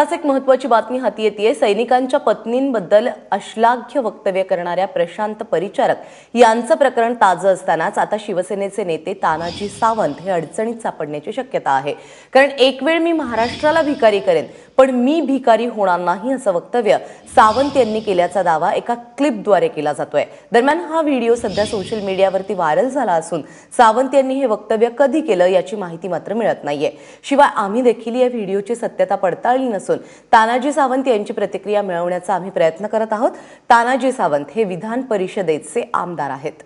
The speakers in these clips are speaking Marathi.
आताच एक महत्वाची बातमी हाती येते सैनिकांच्या पत्नींबद्दल अश्लाघ्य वक्तव्य करणाऱ्या प्रशांत परिचारक यांचं प्रकरण ताजं असतानाच आता शिवसेनेचे नेते तानाजी सावंत हे अडचणीत सापडण्याची शक्यता आहे. कारण एक वेळ मी महाराष्ट्राला भिकारी करेन पण मी भिकारी होणार नाही असं वक्तव्य सावंत यांनी केल्याचा दावा एका क्लिपद्वारे केला जातोय. दरम्यान हा व्हिडिओ सध्या सोशल मीडियावरती व्हायरल झाला असून सावंत यांनी हे वक्तव्य कधी केलं याची माहिती मात्र मिळत नाहीये. शिवाय आम्ही देखील या व्हिडिओची सत्यता पडताळली नसून तानाजी सावंत यांची प्रतिक्रिया मिळवण्याचा आम्ही प्रयत्न करत आहोत. तानाजी सावंत हे विधान परिषदेचे आमदार आहेत.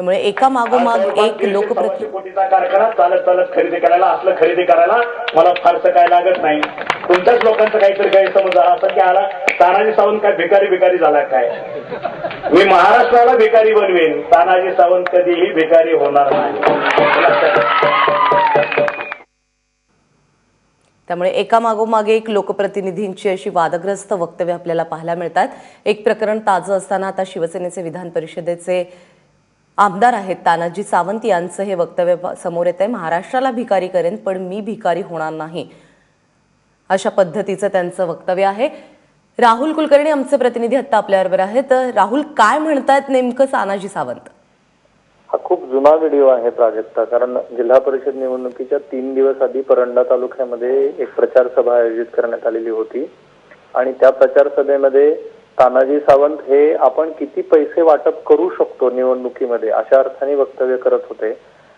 त्यामुळे एका मागोमाग एक लोकप्रति सव्वाशे कोटीचा कारखाना चालत चालत खरेदी करायला असलं खरेदी करायला मला फारसं काय लागत नाही. तुमच्याच लोकांचं काहीतरी गैरसमज झाला असं की आला तानाजी सावंत काय भिकारी भिकारी झाला काय? मी महाराष्ट्राला भिकारी बनवेन. तानाजी सावंत कधीही भिकारी होणार नाही. त्यामुळे एका मागोमागे एक लोकप्रतिनिधींची अशी वादग्रस्त वक्तव्य आपल्याला पाहायला मिळतात. एक प्रकरण ताजं असताना आता शिवसेनेचे विधान परिषदेचे आमदार आहेत तानाजी सावंत यांचं हे वक्तव्य समोर येत आहे महाराष्ट्राला भिकारी करेन पण मी भिकारी होणार नाही. अशा पद्धतीचं त्यांचं वक्तव्य आहे. राहुल कुलकर्णी आमचे प्रतिनिधी आत्ता आपल्याबरोबर आहेत. राहुल काय म्हणतायत नेमकं तानाजी सावंत? हा खूप जुना व्हिडिओ आहे प्राजक्ता कारण जिल्हा परिषद निवडणुकीच्या तीन दिवस आधी परंडा तालुक्यामध्ये एक प्रचार सभा आयोजित करण्यात आलेली होती. आणि त्या प्रचार सभेमध्ये तानाजी सावंत हे आपण किती पैसे वाटप करू शकतो निवडणुकीमध्ये? अशा अर्थाने वक्तव्य करत होते.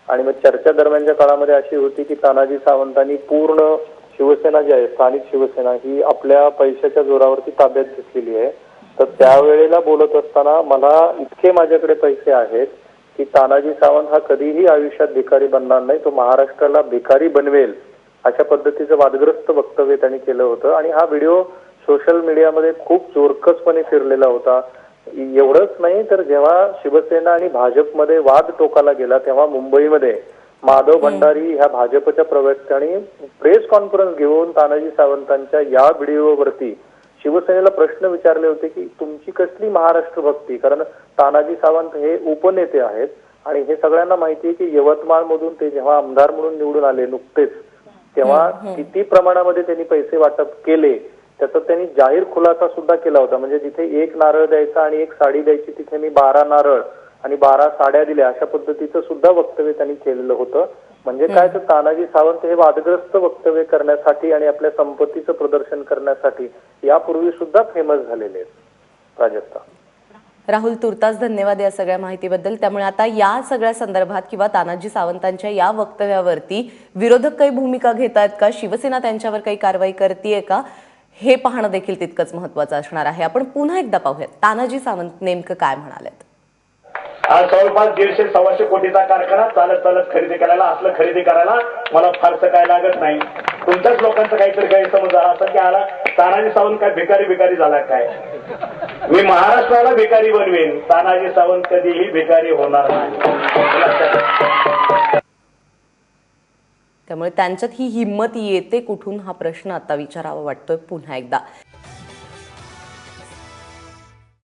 आणि मग चर्चा दरम्यानच्या काळामध्ये अशी होती की तानाजी सावंतांनी पूर्ण शिवसेना जी आहे स्थानिक शिवसेना ही आपल्या पैशाच्या जोरावरती ताब्यात घेतलेली आहे. तर त्यावेळेला बोलत असताना मला इतके माझ्याकडे पैसे आहेत की तानाजी सावंत हा कधीही आयुष्यात भिकारी बनणार नाही तो महाराष्ट्राला भिकारी बनवेल अशा पद्धतीचं वादग्रस्त वक्तव्य त्यांनी केलं होतं. आणि हा व्हिडिओ सोशल मीडियामध्ये खूप जोरकसपणे फिरलेला होता. एवढंच नाही तर जेव्हा शिवसेना आणि भाजपमध्ये वाद टोकाला गेला तेव्हा मुंबईमध्ये माधव भंडारी ह्या भाजपच्या प्रवक्त्यांनी प्रेस कॉन्फरन्स घेऊन तानाजी सावंतांच्या या व्हिडिओवरती शिवसेनेला प्रश्न विचारले होते की तुमची कसली महाराष्ट्र भक्ती? कारण तानाजी सावंत हे उपनेते आहेत आणि हे सगळ्यांना माहिती आहे की यवतमाळ मधून ते जेव्हा आमदार म्हणून निवडून आले नुकतेच तेव्हा किती प्रमाणामध्ये त्यांनी पैसे वाटप केले त्याचा त्यांनी जाहीर खुलासा सुद्धा केला होता. म्हणजे जिथे एक नारळ द्यायचा आणि एक साडी द्यायची तिथे मी बारा नारळ आणि बारा साड्या दिल्या अशा पद्धतीचं सुद्धा वक्तव्य त्यांनी केलेलं होतं. म्हणजे काय तर तानाजी सावंत हे वादग्रस्त वक्तव्य करण्यासाठी आणि आपल्या संपत्तीचं प्रदर्शन करण्यासाठी यापूर्वी सुद्धा फेमस झालेले आहेत प्राजक्ता राहुल तुर्तास धन्यवाद या सगळ्या माहितीबद्दल. त्यामुळे आता या सगळ्या संदर्भात किंवा तानाजी सावंतांच्या या वक्तव्यावरती विरोधक काही भूमिका घेत आहेत का? शिवसेना त्यांच्यावर काही कारवाई करते का? हे पाहणं देखील तितकंच महत्वाचं असणार आहे. आपण पुन्हा एकदा पाहूयात. तानाजी सावंत नेमकं काय म्हणालेत? आज जवळपास दीडशे सव्वाशे कोटीचा कारखाना चालत चालत खरेदी करायला असलं खरेदी करायला मला फारसं काय लागत नाही. तुमच्याच लोकांचं काहीतरी गैरसमज झाला असं की आला तानाजी सावंत काय भिकारी भिकारी झाला काय? मी महाराष्ट्राला भिकारी बनवेन. तानाजी सावंत कधीही भिकारी होणार नाही. त्यामुळे त्यांच्यात ही हिंमत येते कुठून हा प्रश्न आता विचारावा वाटतोय पुन्हा एकदा.